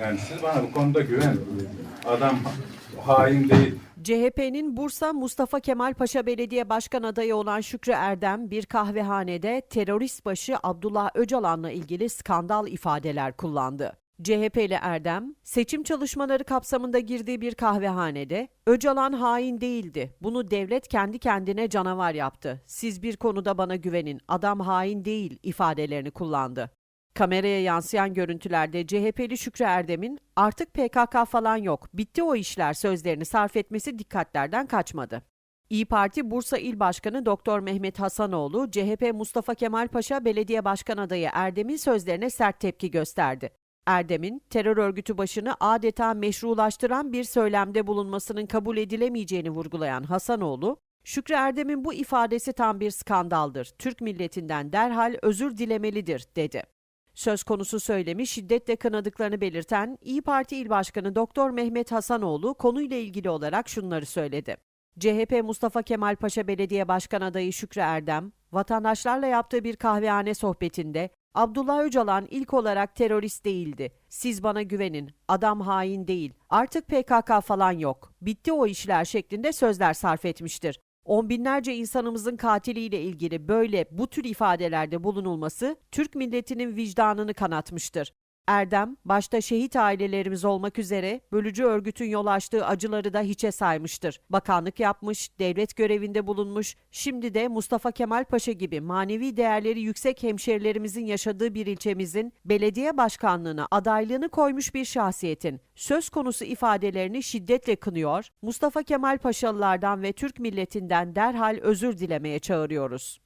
Yani siz bana bu konuda güvenin. Adam hain değil. CHP'nin Bursa Mustafa Kemal Paşa Belediye Başkan adayı olan Şükrü Erdem bir kahvehanede terörist başı Abdullah Öcalan'la ilgili skandal ifadeler kullandı. CHP'li Erdem, seçim çalışmaları kapsamında girdiği bir kahvehanede Öcalan hain değildi. Bunu devlet kendi kendine canavar yaptı. Siz bir konuda bana güvenin. Adam hain değil ifadelerini kullandı. Kameraya yansıyan görüntülerde CHP'li Şükrü Erdem'in artık PKK falan yok, bitti o işler sözlerini sarf etmesi dikkatlerden kaçmadı. İyi Parti Bursa İl Başkanı Doktor Mehmet Hasanoğlu, CHP Mustafa Kemal Paşa Belediye Başkan adayı Erdem'in sözlerine sert tepki gösterdi. Erdem'in terör örgütü başını adeta meşrulaştıran bir söylemde bulunmasının kabul edilemeyeceğini vurgulayan Hasanoğlu, Şükrü Erdem'in bu ifadesi tam bir skandaldır. Türk milletinden derhal özür dilemelidir, dedi. Söz konusu söylemi şiddetle kınadıklarını belirten İyi Parti İl Başkanı Doktor Mehmet Hasanoğlu konuyla ilgili olarak şunları söyledi. CHP Mustafa Kemal Paşa Belediye Başkan adayı Şükrü Erdem, vatandaşlarla yaptığı bir kahvehane sohbetinde Abdullah Öcalan ilk olarak terörist değildi. Siz bana güvenin. Adam hain değil. Artık PKK falan yok. Bitti o işler şeklinde sözler sarf etmiştir. On binlerce insanımızın katiliyle ilgili böyle bu tür ifadelerde bulunulması Türk milletinin vicdanını kanatmıştır. Erdem, başta şehit ailelerimiz olmak üzere bölücü örgütün yol açtığı acıları da hiçe saymıştır. Bakanlık yapmış, devlet görevinde bulunmuş, şimdi de Mustafa Kemal Paşa gibi manevi değerleri yüksek hemşerilerimizin yaşadığı bir ilçemizin belediye başkanlığına adaylığını koymuş bir şahsiyetin söz konusu ifadelerini şiddetle kınıyor, Mustafa Kemal Paşalılardan ve Türk milletinden derhal özür dilemeye çağırıyoruz.